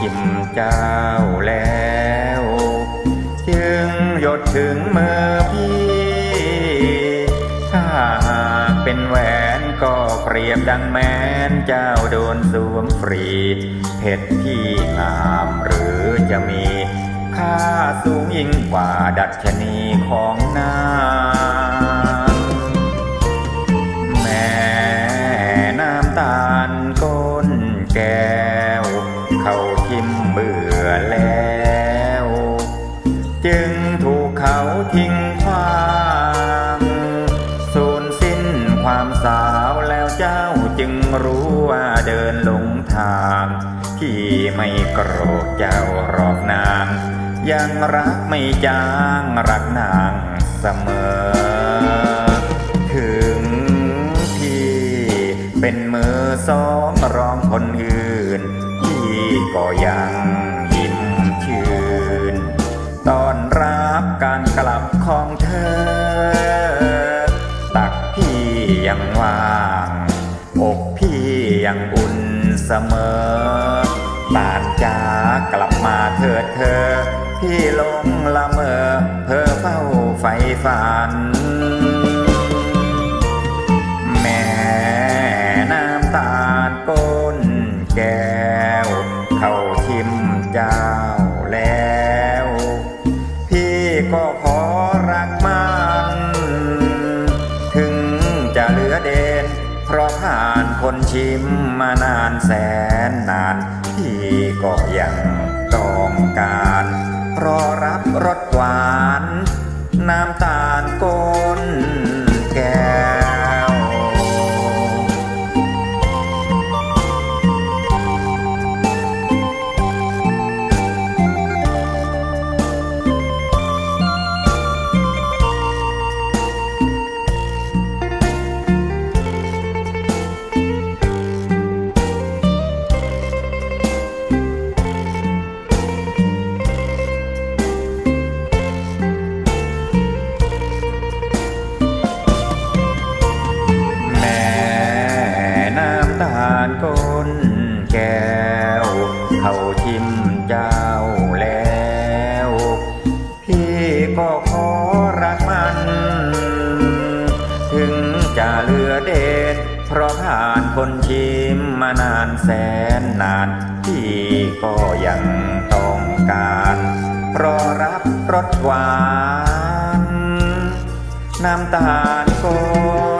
ทิมเจ้าแล้ว จึงหยดถึงมือพี่ ถ้าหากเป็นแหวนก็เปรียบดังแม้นเจ้าโดนสวมฟรีเพชรที่งามหรือจะมี ค่าสูงยิ่งกว่าดัชนีของนา เขาทิมเบื่อแล้ว จึงถูกเขาทิ้งขว้างสูญสิ้นความสาวแล้วเจ้าจึงรู้ว่าเดินหลงทางที่ไม่โกรธเจ้าหรอกนาง ยังรักไม่จางรักนางเสมอถึงพี่เป็นมือสองรองคนอื่น ก็ยังยิ้มชื่นตอนรับการกลับของเธอ ตักพี่ยังว่างอกพี่ยังอุ่นเสมอตานจากลับมาเถิดเธอ พี่ลงละเมอเพ้อเฝ้าไฟฝัน ทิมเจ้าแล้ว พี่ก็ขอรักมัน ถึงจะเหลือเด่นเพราะผ่านคนชิมมานานแสนนาน พี่ก็ยังต้องการ รอรับรสหวาน น้ำตาลก้น ทิมเจ้าแล้ว พี่ก็ขอรักมัน ถึงจะเหลือเดชเพราะผ่านคนชิมมานานแสนนาน พี่ก็ยังต้องการรอรับรสหวาน น้ำตาลก้น